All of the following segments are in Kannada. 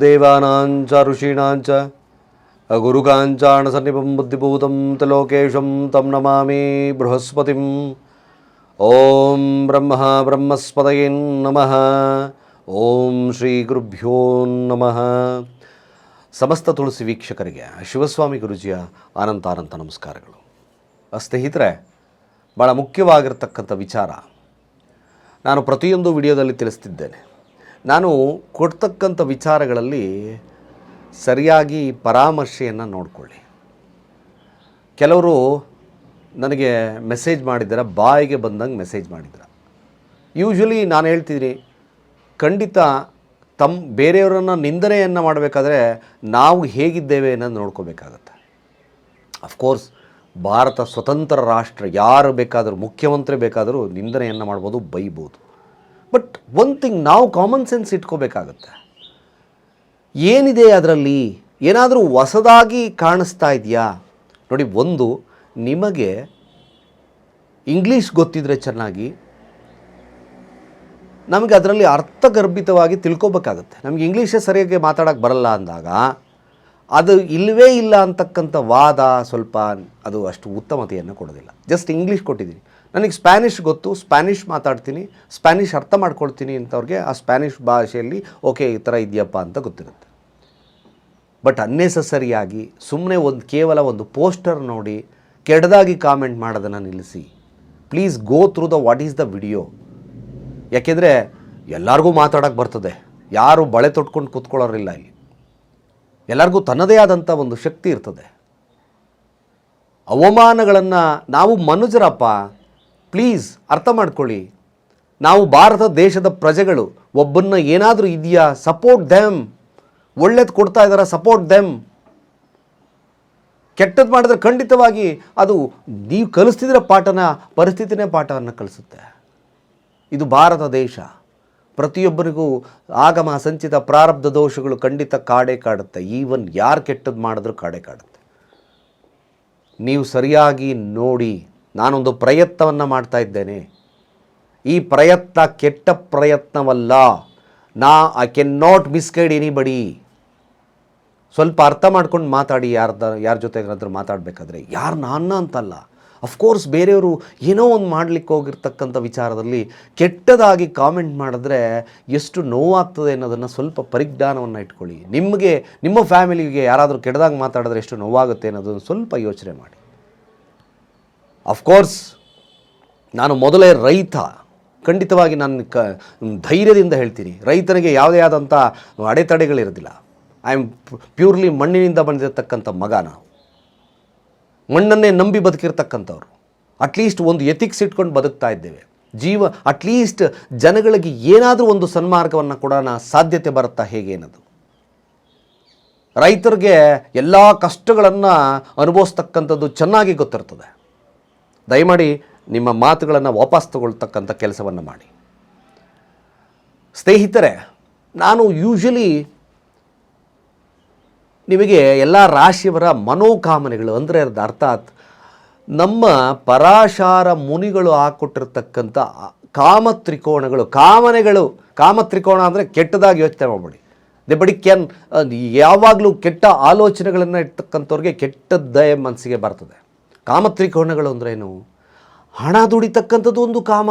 ದೇವಾನಾಂಚ ಋಷೀಣಾಂಚ ಗುರುಕಾಂಚಾಣ ಸನ್ನಿಪಂ ಬುದ್ಧಿಭೂತಂ ತಲೋಕೇಶಂ ತಂ ನಮಾಮಿ ಬೃಹಸ್ಪತಿಂ ಓಂ ಬ್ರಹ್ಮ ಬ್ರಹ್ಮಸ್ಪತಯೇ ನಮಃ ಓಂ ಶ್ರೀ ಗುರುಭ್ಯೋ ನಮಃ ಸಮಸ್ತ ತುಳಸಿ ವೀಕ್ಷಕರಿಗೆ ಶಿವಸ್ವಾಮಿ ಗುರುಜಿಯ ಅನಂತಾನಂತ ಅನಂತ ನಮಸ್ಕಾರಗಳು ಸ್ನೇಹಿತರೆ ಭಾಳ ಮುಖ್ಯವಾಗಿರ್ತಕ್ಕಂಥ ವಿಚಾರ ನಾನು ಪ್ರತಿಯೊಂದು ವಿಡಿಯೋದಲ್ಲಿ ತಿಳಿಸ್ತಿದ್ದೇನೆ. ನಾನು ಕೊಡ್ತಕ್ಕಂಥ ವಿಚಾರಗಳಲ್ಲಿ ಸರಿಯಾಗಿ ಪರಾಮರ್ಶೆಯನ್ನು ನೋಡಿಕೊಳ್ಳಿ. ಕೆಲವರು ನನಗೆ ಮೆಸೇಜ್ ಮಾಡಿದ್ದಾರೆ, ಬಾಯಿಗೆ ಬಂದಂಗೆ ಮೆಸೇಜ್ ಮಾಡಿದ್ದಾರೆ. ಯೂಶ್ವಲಿ ನಾನು ಹೇಳ್ತಿದ್ದೀನಿ, ಖಂಡಿತ ತಮ್ಮ ಬೇರೆಯವರನ್ನು ನಿಂದನೆಯನ್ನು ಮಾಡಬೇಕಾದ್ರೆ ನಾವು ಹೇಗಿದ್ದೇವೆ ಅನ್ನೋದು ನೋಡ್ಕೋಬೇಕಾಗತ್ತೆ. ಅಫ್ಕೋರ್ಸ್ ಭಾರತ ಸ್ವತಂತ್ರ ರಾಷ್ಟ್ರ, ಯಾರು ಬೇಕಾದರೂ ಮುಖ್ಯಮಂತ್ರಿ ಬೇಕಾದರೂ ನಿಂದನೆಯನ್ನು ಮಾಡ್ಬೋದು, ಬೈಬೋದು. ಬಟ್ ಒನ್ ಥಿಂಗ್ ನಾವು ಕಾಮನ್ ಸೆನ್ಸ್ ಇಟ್ಕೋಬೇಕಾಗತ್ತೆ. ಏನಿದೆ ಅದರಲ್ಲಿ? ಏನಾದರೂ ಹೊಸದಾಗಿ ಕಾಣಿಸ್ತಾ ಇದೆಯಾ? ನೋಡಿ, ಒಂದು, ನಿಮಗೆ ಇಂಗ್ಲೀಷ್ ಗೊತ್ತಿದ್ರೆ ಚೆನ್ನಾಗಿ, ನಮಗೆ ಅದರಲ್ಲಿ ಅರ್ಥಗರ್ಭಿತವಾಗಿ ತಿಳ್ಕೊಬೇಕಾಗತ್ತೆ. ನಮಗೆ ಇಂಗ್ಲೀಷೇ ಸರಿಯಾಗಿ ಮಾತಾಡೋಕ್ಕೆ ಬರಲ್ಲ ಅಂದಾಗ, ಅದು ಇಲ್ಲವೇ ಇಲ್ಲ ಅಂತಕ್ಕಂಥ ವಾದ ಸ್ವಲ್ಪ ಅದು ಅಷ್ಟು ಉತ್ತಮತೆಯನ್ನು ಕೊಡೋದಿಲ್ಲ. ಜಸ್ಟ್ ಇಂಗ್ಲೀಷ್ ಕೊಟ್ಟಿದ್ದೀನಿ. ನನಗೆ ಸ್ಪ್ಯಾನಿಷ್ ಗೊತ್ತು, ಸ್ಪ್ಯಾನಿಷ್ ಮಾತಾಡ್ತೀನಿ, ಸ್ಪ್ಯಾನಿಷ್ ಅರ್ಥ ಮಾಡ್ಕೊಳ್ತೀನಿ ಅಂತವ್ರಿಗೆ ಆ ಸ್ಪ್ಯಾನಿಷ್ ಭಾಷೆಯಲ್ಲಿ, ಓಕೆ, ಈ ಥರ ಇದೆಯಪ್ಪ ಅಂತ ಗೊತ್ತಿರುತ್ತೆ. ಬಟ್ ಅನ್ನೆಸಸರಿಯಾಗಿ ಸುಮ್ಮನೆ ಒಂದು, ಕೇವಲ ಒಂದು ಪೋಸ್ಟರ್ ನೋಡಿ, ಕೆಡದಾಗಿ ಕಾಮೆಂಟ್ ಮಾಡೋದನ್ನು ನಿಲ್ಲಿಸಿ. Please go through the what is the video. ಯಾಕೆಂದರೆ ಎಲ್ಲರಿಗೂ ಮಾತಾಡೋಕ್ಕೆ ಬರ್ತದೆ. ಯಾರು ಬಳೆ ತೊಟ್ಕೊಂಡು ಕೂತ್ಕೊಳ್ಳೋರಿಲ್ಲ ಇಲ್ಲಿ. ಎಲ್ಲರಿಗೂ ತನ್ನದೇ ಆದಂಥ ಒಂದು ಶಕ್ತಿ ಇರ್ತದೆ. ಅವಮಾನಗಳನ್ನು ನಾವು ಮನುಜರಪ್ಪ ಪ್ಲೀಸ್ ಅರ್ಥ ಮಾಡ್ಕೊಳ್ಳಿ. ನಾವು ಭಾರತ ದೇಶದ ಪ್ರಜೆಗಳು, ಒಬ್ಬನ್ನ ಏನಾದರೂ ಇದೆಯಾ ಸಪೋರ್ಟ್ ದೆಮ್ ಒಳ್ಳೇದು ಕೊಡ್ತಾ ಇದ್ದಾರ ಸಪೋರ್ಟ್ ದೆಮ್ ಕೆಟ್ಟದ್ದು ಮಾಡಿದ್ರೆ ಖಂಡಿತವಾಗಿ ಅದು ನೀವು ಕಲಿಸ್ತಿದ್ರೆ ಪಾಠನ, ಪರಿಸ್ಥಿತಿನೇ ಪಾಠವನ್ನು ಕಲಿಸುತ್ತೆ. ಇದು ಭಾರತ ದೇಶ. ಪ್ರತಿಯೊಬ್ಬರಿಗೂ ಆಗಮ ಸಂಚಿತ ಪ್ರಾರಬ್ಧ ದೋಷಗಳು ಖಂಡಿತ ಕಾಡೆ ಕಾಡುತ್ತೆ. ಈವನ್ ಯಾರು ಕೆಟ್ಟದ್ದು ಮಾಡಿದ್ರೂ ಕಾಡೆ ಕಾಡುತ್ತೆ. ನೀವು ಸರಿಯಾಗಿ ನೋಡಿ. ನಾನೊಂದು ಪ್ರಯತ್ನವನ್ನು ಮಾಡ್ತಾ ಇದ್ದೇನೆ. ಈ ಪ್ರಯತ್ನ ಕೆಟ್ಟ ಪ್ರಯತ್ನವಲ್ಲ. ನಾ I can not misguide anybody ಸ್ವಲ್ಪ ಅರ್ಥ ಮಾಡ್ಕೊಂಡು ಮಾತಾಡಿ, ಯಾರ್ದ, ಯಾರ ಜೊತೆಗಾದ್ರೂ ಮಾತಾಡಬೇಕಾದ್ರೆ. ಯಾರು ನಾನು ಅಂತಲ್ಲ. ಅಫ್ಕೋರ್ಸ್ ಬೇರೆಯವರು ಏನೋ ಒಂದು ಮಾಡಲಿಕ್ಕೆ ಹೋಗಿರ್ತಕ್ಕಂಥ ವಿಚಾರದಲ್ಲಿ ಕೆಟ್ಟದಾಗಿ ಕಾಮೆಂಟ್ ಮಾಡಿದ್ರೆ ಎಷ್ಟು ನೋವಾಗ್ತದೆ ಅನ್ನೋದನ್ನು ಸ್ವಲ್ಪ ಪರಿಜ್ಞಾನವನ್ನು ಇಟ್ಕೊಳ್ಳಿ. ನಿಮಗೆ, ನಿಮ್ಮ ಫ್ಯಾಮಿಲಿಗೆ ಯಾರಾದರೂ ಕೆಟ್ಟದಾಗಿ ಮಾತಾಡಿದ್ರೆ ಎಷ್ಟು ನೋವಾಗುತ್ತೆ ಅನ್ನೋದನ್ನು ಸ್ವಲ್ಪ ಯೋಚನೆ ಮಾಡಿ. ಅಫ್ಕೋರ್ಸ್ ನಾನು ಮೊದಲೇ ರೈತ. ಖಂಡಿತವಾಗಿ ನಾನು ಕ, ಧೈರ್ಯದಿಂದ ಹೇಳ್ತೀನಿ. ರೈತನಿಗೆ ಯಾವುದೇ ಆದಂಥ ಅಡೆತಡೆಗಳಿರೋದಿಲ್ಲ ಐ ಆಮ್ ಪ್ಯೂರ್ಲಿ ಮಣ್ಣಿನಿಂದ ಬಂದಿರತಕ್ಕಂಥ ಮಗ ನಾವು. ಮಣ್ಣನ್ನೇ ನಂಬಿ ಬದುಕಿರ್ತಕ್ಕಂಥವ್ರು. ಅಟ್ಲೀಸ್ಟ್ ಒಂದು ಎಥಿಕ್ಸ್ ಇಟ್ಕೊಂಡು ಬದುಕ್ತಾ ಇದ್ದೇವೆ. ಜೀವ ಅಟ್ಲೀಸ್ಟ್ ಜನಗಳಿಗೆ ಏನಾದರೂ ಒಂದು ಸನ್ಮಾರ್ಗವನ್ನು ಕೊಡೋಣ ಸಾಧ್ಯತೆ ಬರುತ್ತಾ ಹೇಗೆ ಅನ್ನೋದು. ರೈತರಿಗೆ ಎಲ್ಲ ಕಷ್ಟಗಳನ್ನು ಅನುಭವಿಸ್ತಕ್ಕಂಥದ್ದು ಚೆನ್ನಾಗಿ ಗೊತ್ತಿರ್ತದೆ. ದಯಮಾಡಿ ನಿಮ್ಮ ಮಾತುಗಳನ್ನು ವಾಪಸ್ ತಗೊಳ್ತಕ್ಕಂಥ ಕೆಲಸವನ್ನು ಮಾಡಿ. ಸ್ನೇಹಿತರೆ, ನಾನು ಯೂಶಲಿ ನಿಮಗೆ ಎಲ್ಲ ರಾಶಿಯವರ ಮನೋಕಾಮನೆಗಳು ಅಂದರೆ ಅರ್ಥ ಅರ್ಥಾತ್ ನಮ್ಮ ಪರಾಶಾರ ಮುನಿಗಳು ಹಾಕ್ಕೊಟ್ಟಿರ್ತಕ್ಕಂಥ ಕಾಮ ತ್ರಿಕೋಣಗಳು, ಕಾಮನೆಗಳು. ಕಾಮ ತ್ರಿಕೋಣ ಅಂದರೆ ಕೆಟ್ಟದಾಗಿ ಯೋಚನೆ ಮಾಡಬೇಡಿ. ದೆ ಬಡಿ ಕ್ಯಾನ್ ಯಾವಾಗಲೂ ಕೆಟ್ಟ ಆಲೋಚನೆಗಳನ್ನು ಇರ್ತಕ್ಕಂಥವ್ರಿಗೆ ಕೆಟ್ಟದ್ದೇ ಮನಸ್ಸಿಗೆ ಬರ್ತದೆ. ಕಾಮ ತ್ರಿಕೋಣಗಳು ಅಂದ್ರೇನು? ಹಣ ದುಡಿತಕ್ಕಂಥದ್ದು ಒಂದು ಕಾಮ.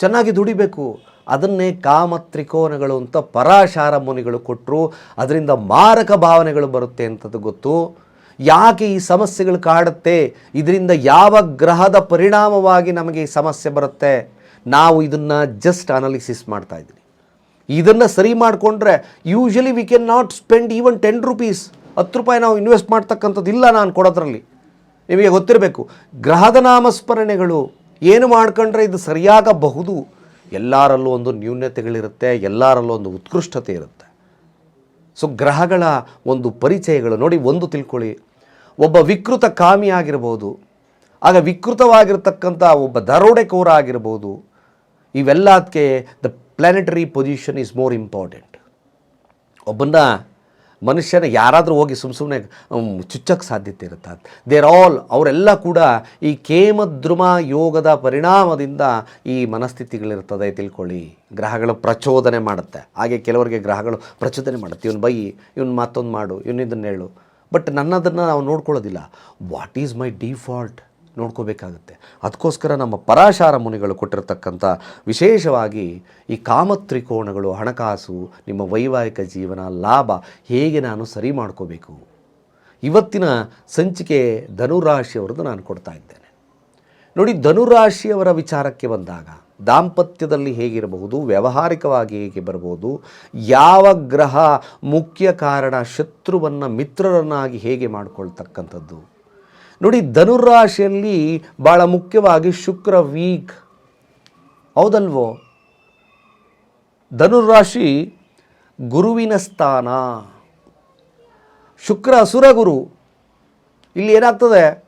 ಚೆನ್ನಾಗಿ ದುಡಿಬೇಕು. ಅದನ್ನೇ ಕಾಮ ತ್ರಿಕೋನಗಳು ಅಂತ ಪರಾಶಾರ ಮುನಿಗಳು ಕೊಟ್ಟರು ಅದರಿಂದ ಮಾರಕ ಭಾವನೆಗಳು ಬರುತ್ತೆ ಅಂತದ್ದು ಗೊತ್ತು. ಯಾಕೆ ಈ ಸಮಸ್ಯೆಗಳು ಕಾಡುತ್ತೆ? ಇದರಿಂದ ಯಾವ ಗ್ರಹದ ಪರಿಣಾಮವಾಗಿ ನಮಗೆ ಈ ಸಮಸ್ಯೆ ಬರುತ್ತೆ? ನಾವು ಇದನ್ನು ಜಸ್ಟ್ ಅನಾಲಿಸಿಸ್ ಮಾಡ್ತಾ ಇದ್ದೀವಿ ಇದನ್ನು ಸರಿ ಮಾಡಿಕೊಂಡ್ರೆ usually we can not spend even ten rupees ಹತ್ತು ರೂಪಾಯಿ ನಾವು ಇನ್ವೆಸ್ಟ್ ಮಾಡ್ತಕ್ಕಂಥದ್ದಿಲ್ಲ ನಾನು ಕೊಡೋದ್ರಲ್ಲಿ. ನಿಮಗೆ ಗೊತ್ತಿರಬೇಕು, ಗ್ರಹದ ನಾಮಸ್ಮರಣೆಗಳು ಏನು ಮಾಡ್ಕೊಂಡ್ರೆ ಇದು ಸರಿಯಾಗಬಹುದು? ಎಲ್ಲರಲ್ಲೂ ಒಂದು ನ್ಯೂನ್ಯತೆಗಳಿರುತ್ತೆ ಎಲ್ಲರಲ್ಲೂ ಒಂದು ಉತ್ಕೃಷ್ಟತೆ ಇರುತ್ತೆ. ಸೊ ಗ್ರಹಗಳ ಒಂದು ಪರಿಚಯಗಳು, ನೋಡಿ ಒಂದು ತಿಳ್ಕೊಳ್ಳಿ. ಒಬ್ಬ ವಿಕೃತ ಕಾಮಿ ಆಗಿರ್ಬೋದು, ಆಗ ವಿಕೃತವಾಗಿರ್ತಕ್ಕಂಥ ಒಬ್ಬ ದರೋಡೆಕೋರ ಆಗಿರ್ಬೋದು, ಇವೆಲ್ಲದಕ್ಕೆ the planetary position is more important ಒಬ್ಬನ್ನ ಮನುಷ್ಯನ ಯಾರಾದರೂ ಹೋಗಿ ಸುಮ್ಮ ಸುಮ್ಮನೆ ಚುಚ್ಚಕ್ಕೆ ಸಾಧ್ಯತೆ ಇರುತ್ತೆ? ದೇರ್ ಆಲ್ ಅವರೆಲ್ಲ ಕೂಡ ಈ ಕೇಮದ್ರುಮ ಯೋಗದ ಪರಿಣಾಮದಿಂದ ಈ ಮನಸ್ಥಿತಿಗಳಿರ್ತದೆ ತಿಳ್ಕೊಳ್ಳಿ. ಗ್ರಹಗಳು ಪ್ರಚೋದನೆ ಮಾಡುತ್ತೆ. ಹಾಗೆ ಕೆಲವರಿಗೆ ಗ್ರಹಗಳು ಪ್ರಚೋದನೆ ಮಾಡುತ್ತೆ. ಇವನು ಬೈ, ಇವನು ಮತ್ತೊಂದು ಮಾಡು, ಇವನು ಇದನ್ನು ಹೇಳು. ಬಟ್ ನನ್ನದನ್ನು ನಾವು ನೋಡ್ಕೊಳ್ಳೋದಿಲ್ಲ. ವಾಟ್ ಈಸ್ ಮೈ ಡಿಫಾಲ್ಟ್ ನೋಡ್ಕೋಬೇಕಾಗುತ್ತೆ. ಅದಕ್ಕೋಸ್ಕರ ನಮ್ಮ ಪರಾಶಾರ ಮುನಿಗಳು ಕೊಟ್ಟಿರತಕ್ಕಂಥ ವಿಶೇಷವಾಗಿ ಈ ಕಾಮತ್ರಿಕೋಣಗಳು, ಹಣಕಾಸು, ನಿಮ್ಮ ವೈವಾಹಿಕ ಜೀವನ, ಲಾಭ ಹೇಗೆ ನಾನು ಸರಿ ಮಾಡ್ಕೋಬೇಕು? ಇವತ್ತಿನ ಸಂಚಿಕೆ ಧನುರಾಶಿಯವರದ್ದು ನಾನು ಕೊಡ್ತಾ ಇದ್ದೇನೆ. ನೋಡಿ, ಧನುರಾಶಿಯವರ ವಿಚಾರಕ್ಕೆ ಬಂದಾಗ ದಾಂಪತ್ಯದಲ್ಲಿ ಹೇಗಿರಬಹುದು, ವ್ಯಾವಹಾರಿಕವಾಗಿ ಹೇಗೆ ಬರಬಹುದು ಯಾವ ಗ್ರಹ ಮುಖ್ಯ ಕಾರಣ ಶತ್ರುವನ್ನು ಮಿತ್ರರನ್ನಾಗಿ ಹೇಗೆ ಮಾಡಿಕೊಳ್ತಕ್ಕಂಥದ್ದು? ನೋಡಿ, ಧನುರಾಶಿಯಲ್ಲಿ ಭಾಳ ಮುಖ್ಯವಾಗಿ ಶುಕ್ರ ವೀಕ್. ಹೌದಲ್ವೋ? ಧನುರಾಶಿ ಗುರುವಿನ ಸ್ಥಾನ. ಶುಕ್ರ ಅಸುರ ಗುರು. ಇಲ್ಲಿ ಏನಾಗ್ತದೆ?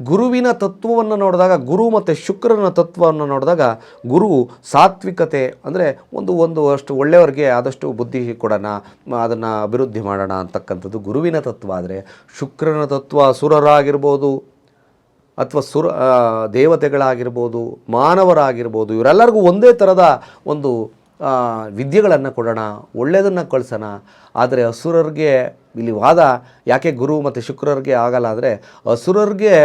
ಗುರುವಿನ ತತ್ವವನ್ನು ನೋಡಿದಾಗ, ಗುರು ಮತ್ತು ಶುಕ್ರನ ತತ್ವವನ್ನು ನೋಡಿದಾಗ ಗುರು ಸಾತ್ವಿಕತೆ ಅಂದರೆ ಒಂದು ಒಂದು ಅಷ್ಟು ಒಳ್ಳೆಯವರಿಗೆ ಆದಷ್ಟು ಬುದ್ಧಿ ಕೊಡೋಣ, ಅದನ್ನು ಅಭಿವೃದ್ಧಿ ಮಾಡೋಣ ಅಂತಕ್ಕಂಥದ್ದು ಗುರುವಿನ ತತ್ವ. ಆದರೆ ಶುಕ್ರನ ತತ್ವ ಸುರರಾಗಿರ್ಬೋದು ಅಥವಾ ಸುರ ದೇವತೆಗಳಾಗಿರ್ಬೋದು, ಮಾನವರಾಗಿರ್ಬೋದು, ಇವರೆಲ್ಲರಿಗೂ ಒಂದೇ ಥರದ ಒಂದು ವಿದ್ಯೆಗಳನ್ನು ಕೊಡೋಣ ಒಳ್ಳೆಯದನ್ನು ಕಳಿಸೋಣ. ಆದರೆ ಅಸುರರಿಗೆ ಇಲ್ಲಿ ವಾದ ಯಾಕೆ ಗುರು ಮತ್ತು ಶುಕ್ರರಿಗೆ ಆಗಲ್ಲ ಆದರೆ ಅಸುರರಿಗೆ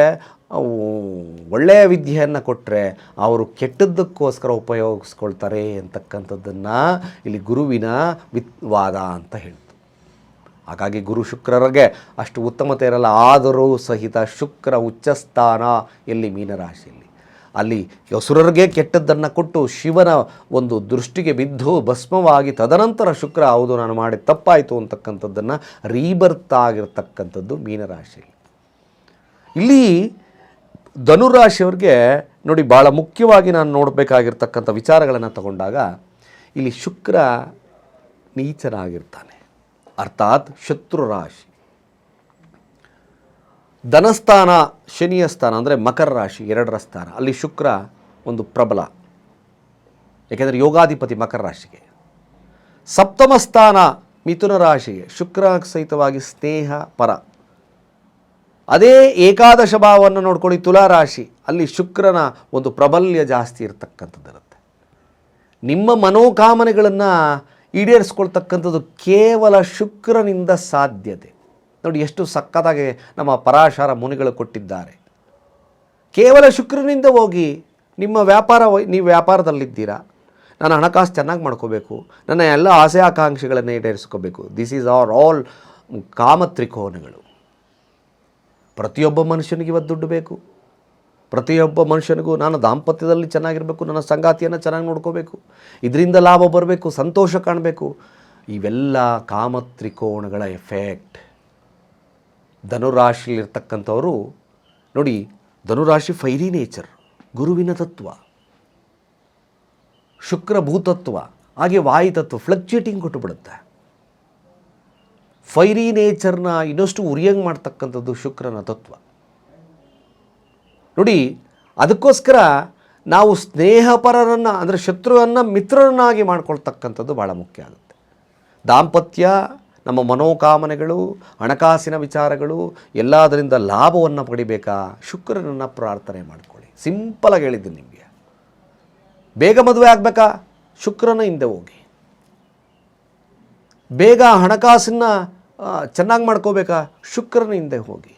ಒಳ್ಳೆಯ ವಿದ್ಯೆಯನ್ನು ಕೊಟ್ಟರೆ ಅವರು ಕೆಟ್ಟದ್ದಕ್ಕೋಸ್ಕರ ಉಪಯೋಗಿಸ್ಕೊಳ್ತಾರೆ ಅಂತಕ್ಕಂಥದ್ದನ್ನು ಇಲ್ಲಿ ಗುರುವಿನ ವಿತ್ ವಾದ ಅಂತ ಹೇಳ್ತು. ಹಾಗಾಗಿ ಗುರು ಶುಕ್ರರಿಗೆ ಅಷ್ಟು ಉತ್ತಮತೆ ಇರಲ್ಲ ಆದರೂ ಸಹಿತ ಶುಕ್ರ ಉಚ್ಚಸ್ಥಾನ ಇಲ್ಲಿ ಮೀನರಾಶಿಯಲ್ಲಿ? ಅಲ್ಲಿ ಯಸುರರಿಗೆ ಕೆಟ್ಟದ್ದನ್ನು ಕೊಟ್ಟು ಶಿವನ ಒಂದು ದೃಷ್ಟಿಗೆ ಬಿದ್ದು ಭಸ್ಮವಾಗಿ ತದನಂತರ ಶುಕ್ರ, ಹೌದು, ನಾನು ಮಾಡಿ ತಪ್ಪಾಯಿತು ಅಂತಕ್ಕಂಥದ್ದನ್ನು ರೀಬರ್ತ್ ಆಗಿರ್ತಕ್ಕಂಥದ್ದು ಮೀನರಾಶಿಯಲ್ಲಿ. ಇಲ್ಲಿ ಧನುರಾಶಿಯವ್ರಿಗೆ ನೋಡಿ ಭಾಳ ಮುಖ್ಯವಾಗಿ ನಾನು ನೋಡಬೇಕಾಗಿರ್ತಕ್ಕಂಥ ವಿಚಾರಗಳನ್ನು ತಗೊಂಡಾಗ ಇಲ್ಲಿ ಶುಕ್ರ ನೀಚನಾಗಿರ್ತಾನೆ. ಅರ್ಥಾತ್ ಶತ್ರು ರಾಶಿ. ಧನಸ್ಥಾನ, ಶನಿಯ ಸ್ಥಾನ ಅಂದರೆ ಮಕರ ರಾಶಿ ಎರಡರ ಸ್ಥಾನ. ಅಲ್ಲಿ ಶುಕ್ರ ಒಂದು ಪ್ರಬಲ. ಏಕೆಂದರೆ ಯೋಗಾಧಿಪತಿ ಮಕರ ರಾಶಿಗೆ. ಸಪ್ತಮ ಸ್ಥಾನ ಮಿಥುನ ರಾಶಿಗೆ. ಶುಕ್ರ ಸಹಿತವಾಗಿ ಸ್ನೇಹ, ಪರ. ಅದೇ ಏಕಾದಶ ಭಾವವನ್ನು ನೋಡ್ಕೊಳ್ಳಿ ತುಲಾರಾಶಿ ಅಲ್ಲಿ ಶುಕ್ರನ ಒಂದು ಪ್ರಬಲ್ಯ ಜಾಸ್ತಿ ಇರತಕ್ಕಂಥದ್ದಿರುತ್ತೆ ನಿಮ್ಮ ಮನೋಕಾಮನೆಗಳನ್ನು ಈಡೇರಿಸ್ಕೊಳ್ತಕ್ಕಂಥದ್ದು ಕೇವಲ ಶುಕ್ರನಿಂದ ಸಾಧ್ಯತೆ. ನೋಡಿ ಎಷ್ಟು ಸಕ್ಕತ್ತಾಗಿ ನಮ್ಮ ಪರಾಶರ ಮುನಿಗಳು ಕೊಟ್ಟಿದ್ದಾರೆ. ಕೇವಲ ಶುಕ್ರನಿಂದ ಹೋಗಿ ನಿಮ್ಮ ವ್ಯಾಪಾರ ನೀವು ವ್ಯಾಪಾರದಲ್ಲಿದ್ದೀರಾ? ನಾನು ಹಣಕಾಸು ಚೆನ್ನಾಗಿ ಮಾಡ್ಕೋಬೇಕು. ನನ್ನ ಎಲ್ಲ ಆಸೆ ಆಕಾಂಕ್ಷೆಗಳನ್ನು ಈಡೇರಿಸ್ಕೋಬೇಕು ದಿಸ್ ಈಸ್ ಆರ್ ಆಲ್ ಕಾಮತ್ರಿಕೋನಗಳು. ಪ್ರತಿಯೊಬ್ಬ ಮನುಷ್ಯನಿಗೆ ಇವತ್ತು ದುಡ್ಡು ಬೇಕು. ಪ್ರತಿಯೊಬ್ಬ ಮನುಷ್ಯನಿಗೂ ನಾನು ದಾಂಪತ್ಯದಲ್ಲಿ ಚೆನ್ನಾಗಿರಬೇಕು, ನನ್ನ ಸಂಗಾತಿಯನ್ನು ಚೆನ್ನಾಗಿ ನೋಡ್ಕೋಬೇಕು. ಇದರಿಂದ ಲಾಭ ಬರಬೇಕು, ಸಂತೋಷ ಕಾಣಬೇಕು. ಇವೆಲ್ಲ ಕಾಮತ್ರಿಕೋಣಗಳ ಎಫೆಕ್ಟ್ ಧನುರಾಶಿಯಲ್ಲಿರ್ತಕ್ಕಂಥವರು ನೋಡಿ, ಧನುರಾಶಿ ಫೈರಿ ನೇಚರ್ ಗುರುವಿನ ತತ್ವ, ಶುಕ್ರ ಭೂತತ್ವ, ಹಾಗೆ ವಾಯುತತ್ವ ಫ್ಲಕ್ಚುಯೇಟಿಂಗ್ ಕೊಟ್ಟು ಬಿಡುತ್ತೆ ಫೈರಿ ನೇಚರ್ನ ಇನ್ನಷ್ಟು ಉರಿಯಂಗೆ ಮಾಡ್ತಕ್ಕಂಥದ್ದು ಶುಕ್ರನ ತತ್ವ. ನೋಡಿ, ಅದಕ್ಕೋಸ್ಕರ ನಾವು ಸ್ನೇಹಪರರನ್ನು, ಅಂದರೆ ಶತ್ರುವನ್ನು ಮಿತ್ರರನ್ನಾಗಿ ಮಾಡ್ಕೊಳ್ತಕ್ಕಂಥದ್ದು ಭಾಳ ಮುಖ್ಯ ಆಗುತ್ತೆ. ದಾಂಪತ್ಯ ನಮ್ಮ ಮನೋಕಾಮನೆಗಳು, ಹಣಕಾಸಿನ ವಿಚಾರಗಳು ಎಲ್ಲದರಿಂದ ಲಾಭವನ್ನು ಪಡಿಬೇಕಾ? ಶುಕ್ರನನ್ನು ಪ್ರಾರ್ಥನೆ ಮಾಡಿಕೊಳ್ಳಿ. ಸಿಂಪಲಾಗಿ ಹೇಳಿದ್ದೀನಿ ನಿಮಗೆ. ಬೇಗ ಮದುವೆ ಆಗಬೇಕಾ? ಶುಕ್ರನ ಹಿಂದೆ ಹೋಗಿ. ಬೇಗ ಹಣಕಾಸನ್ನ ಚೆನ್ನಾಗಿ ಮಾಡ್ಕೋಬೇಕಾ? ಶುಕ್ರನ ಹಿಂದೆ ಹೋಗಿ.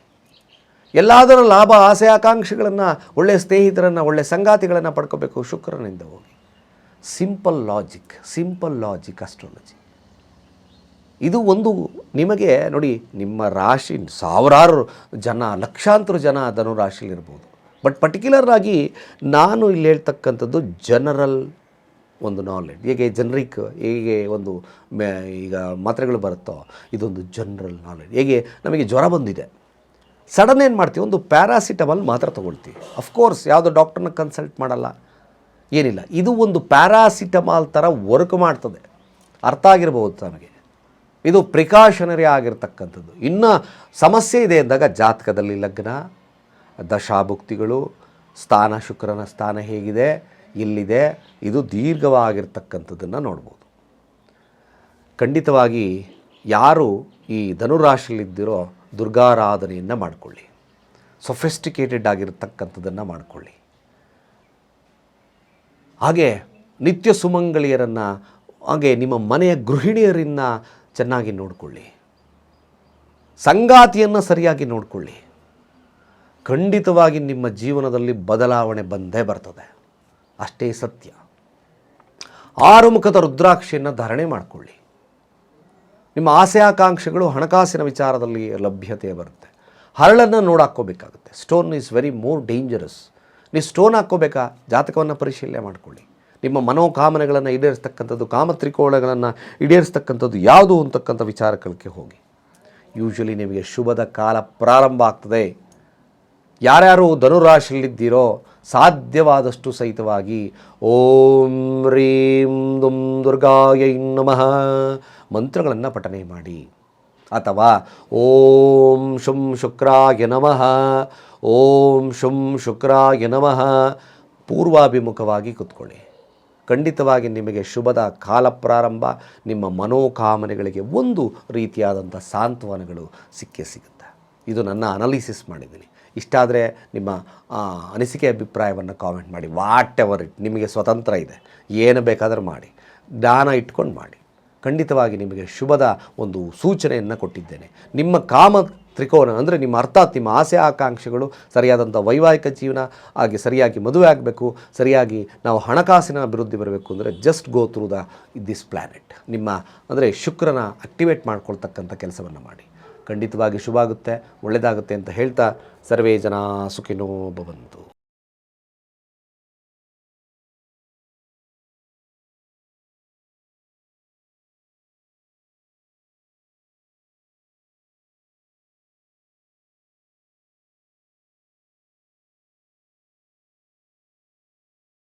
ಎಲ್ಲದರ ಲಾಭ, ಆಸೆ, ಆಕಾಂಕ್ಷೆಗಳನ್ನು ಒಳ್ಳೆಯ ಸ್ನೇಹಿತರನ್ನು ಒಳ್ಳೆಯ ಸಂಗಾತಿಗಳನ್ನು ಪಡ್ಕೋಬೇಕು ಶುಕ್ರನಿಂದ ಹೋಗಿ. Simple logic simple logic astrology ಇದು ಒಂದು ನಿಮಗೆ ನೋಡಿ, ನಿಮ್ಮ ರಾಶಿ ಸಾವಿರಾರು ಜನ, ಲಕ್ಷಾಂತರ ಜನ ಧನುರಾಶಿಲಿರ್ಬೋದು ಬಟ್ ಪರ್ಟಿಕ್ಯುಲರ್ ಆಗಿ ನಾನು ಇಲ್ಲಿ ಹೇಳ್ತಕ್ಕಂಥದ್ದು ಜನರಲ್ ಒಂದು ನಾಲೆಡ್ಜ್ ಹೇಗೆ ಜನರಿಕ್ ಹೇಗೆ ಒಂದು ಈಗ ಮಾತ್ರೆಗಳು ಬರುತ್ತೋ, ಇದೊಂದು ಜನರಲ್ ನಾಲೆಡ್ಜ್ ಹೇಗೆ ನಮಗೆ ಜ್ವರ ಬಂದಿದೆ. ಸಡನ್ ಏನು ಮಾಡ್ತೀವಿ? ಒಂದು ಪ್ಯಾರಾಸಿಟಮಲ್ ಮಾತ್ರ ತೊಗೊಳ್ತೀವಿ. ಅಫ್ಕೋರ್ಸ್ ಯಾವುದೋ ಡಾಕ್ಟರ್ನ ಕನ್ಸಲ್ಟ್ ಮಾಡಲ್ಲ. ಏನಿಲ್ಲ. ಇದು ಒಂದು ಪ್ಯಾರಾಸಿಟಮಾಲ್ ಥರ ವರ್ಕ್ ಮಾಡ್ತದೆ. ಅರ್ಥ ಆಗಿರ್ಬೋದು ನಮಗೆ ಇದು ಪ್ರಿಕಾಷನರಿ ಆಗಿರ್ತಕ್ಕಂಥದ್ದು. ಇನ್ನು ಸಮಸ್ಯೆ ಇದೆ ಅಂದಾಗ ಜಾತಕದಲ್ಲಿ ಲಗ್ನ, ದಶಾಭುಕ್ತಿಗಳು, ಸ್ಥಾನ ಶುಕ್ರನ ಸ್ಥಾನ ಹೇಗಿದೆ ಇಲ್ಲಿದೆ ಇದು ದೀರ್ಘವಾಗಿರ್ತಕ್ಕಂಥದ್ದನ್ನು ನೋಡ್ಬೋದು. ಖಂಡಿತವಾಗಿ ಯಾರು ಈ ಧನುರಾಶಿಯಲ್ಲಿದ್ದಿರೋ ದುರ್ಗಾರಾಧನೆಯನ್ನು ಮಾಡಿಕೊಳ್ಳಿ. ಸೊಫೆಸ್ಟಿಕೇಟೆಡ್ ಆಗಿರತಕ್ಕಂಥದ್ದನ್ನು ಮಾಡಿಕೊಳ್ಳಿ. ಹಾಗೆ ನಿತ್ಯ ಸುಮಂಗಳಿಯರನ್ನು ಹಾಗೆ ನಿಮ್ಮ ಮನೆಯ ಗೃಹಿಣಿಯರನ್ನು ಚೆನ್ನಾಗಿ ನೋಡಿಕೊಳ್ಳಿ. ಸಂಗಾತಿಯನ್ನು ಸರಿಯಾಗಿ ನೋಡಿಕೊಳ್ಳಿ. ಖಂಡಿತವಾಗಿ ನಿಮ್ಮ ಜೀವನದಲ್ಲಿ ಬದಲಾವಣೆ ಬಂದೇ ಬರ್ತದೆ. ಅಷ್ಟೇ ಸತ್ಯ. ಆರು ಮುಖದ ರುದ್ರಾಕ್ಷಿಯನ್ನು ಧಾರಣೆ ಮಾಡಿಕೊಳ್ಳಿ. ನಿಮ್ಮ ಆಸೆ ಆಕಾಂಕ್ಷೆಗಳು ಹಣಕಾಸಿನ ವಿಚಾರದಲ್ಲಿ ಲಭ್ಯತೆ ಬರುತ್ತೆ. ಹರಳನ್ನು ನೋಡಿ ಹಾಕ್ಕೋಬೇಕಾಗುತ್ತೆ stone is very more dangerous ನೀವು ಸ್ಟೋನ್ ಹಾಕ್ಕೋಬೇಕಾ? ಜಾತಕವನ್ನು ಪರಿಶೀಲನೆ ಮಾಡಿಕೊಳ್ಳಿ. ನಿಮ್ಮ ಮನೋಕಾಮನೆಗಳನ್ನು ಈಡೇರಿಸ್ತಕ್ಕಂಥದ್ದು ಕಾಮತ್ರಿಕೋಳಗಳನ್ನು ಈಡೇರಿಸ್ತಕ್ಕಂಥದ್ದು ಯಾವುದು ಅಂತಕ್ಕಂಥ ವಿಚಾರಕ್ಕೆ ಹೋಗಿ. ಯೂಶ್ವಲಿ ನಿಮಗೆ ಶುಭದ ಕಾಲ ಪ್ರಾರಂಭ ಆಗ್ತದೆ. ಯಾರ್ಯಾರು ಧನುರಾಶಿಯಲ್ಲಿದ್ದೀರೋ ಸಾಧ್ಯವಾದಷ್ಟು ಸಹಿತವಾಗಿ ಓಂ ರೀಂ ದುಂ ದುರ್ಗಾಯೈ ನಮಃ ಮಂತ್ರಗಳನ್ನು ಪಠನೆ ಮಾಡಿ. ಅಥವಾ ಓಂ ಶುಂ ಶುಕ್ರಾಯ ನಮಃ, ಓಂ ಶುಂ ಶುಕ್ರಾಯ ನಮಃ ಪೂರ್ವಾಭಿಮುಖವಾಗಿ ಕೂತ್ಕೊಳ್ಳಿ. ಖಂಡಿತವಾಗಿ ನಿಮಗೆ ಶುಭದ ಕಾಲ ಪ್ರಾರಂಭ, ನಿಮ್ಮ ಮನೋಕಾಮನೆಗಳಿಗೆ ಒಂದು ರೀತಿಯಾದಂಥ ಸಾಂತ್ವನಗಳು ಸಿಕ್ಕೇ ಸಿಗುತ್ತೆ. ಇದು ನನ್ನ ಅನಾಲಿಸಿಸ್ ಮಾಡಿದ್ದೀನಿ. ಇಷ್ಟಾದರೆ ನಿಮ್ಮ ಅನಿಸಿಕೆ ಅಭಿಪ್ರಾಯವನ್ನು ಕಾಮೆಂಟ್ ಮಾಡಿ. ವಾಟ್ ಎವರ್ ಇಟ್ ನಿಮಗೆ ಸ್ವತಂತ್ರ ಇದೆ. ಏನು ಬೇಕಾದರೂ ಮಾಡಿ. ಜ್ಞಾನ ಇಟ್ಕೊಂಡು ಮಾಡಿ. ಖಂಡಿತವಾಗಿ ನಿಮಗೆ ಶುಭದ ಒಂದು ಸೂಚನೆಯನ್ನು ಕೊಟ್ಟಿದ್ದೇನೆ. ನಿಮ್ಮ ಕಾಮ ತ್ರಿಕೋನ, ಅಂದರೆ ನಿಮ್ಮ ಅರ್ಥಾತ್ ನಿಮ್ಮ ಆಸೆ ಆಕಾಂಕ್ಷೆಗಳು ಸರಿಯಾದಂಥ ವೈವಾಹಿಕ ಜೀವನ ಹಾಗೆ ಸರಿಯಾಗಿ ಮದುವೆ ಆಗಬೇಕು, ಸರಿಯಾಗಿ ನಾವು ಹಣಕಾಸಿನ ಅಭಿವೃದ್ಧಿ ಬರಬೇಕು ಅಂದರೆ just go through the this planet ನಿಮ್ಮ, ಅಂದರೆ ಶುಕ್ರನ ಆಕ್ಟಿವೇಟ್ ಮಾಡ್ಕೊಳ್ತಕ್ಕಂಥ ಕೆಲಸವನ್ನು ಮಾಡಿ. ಖಂಡಿತವಾಗಿ ಶುಭ ಆಗುತ್ತೆ ಒಳ್ಳೆಯದಾಗುತ್ತೆ ಅಂತ ಹೇಳ್ತಾ ಸರ್ವೇ ಜನ ಸುಖಿನೋ ಭವಂತು.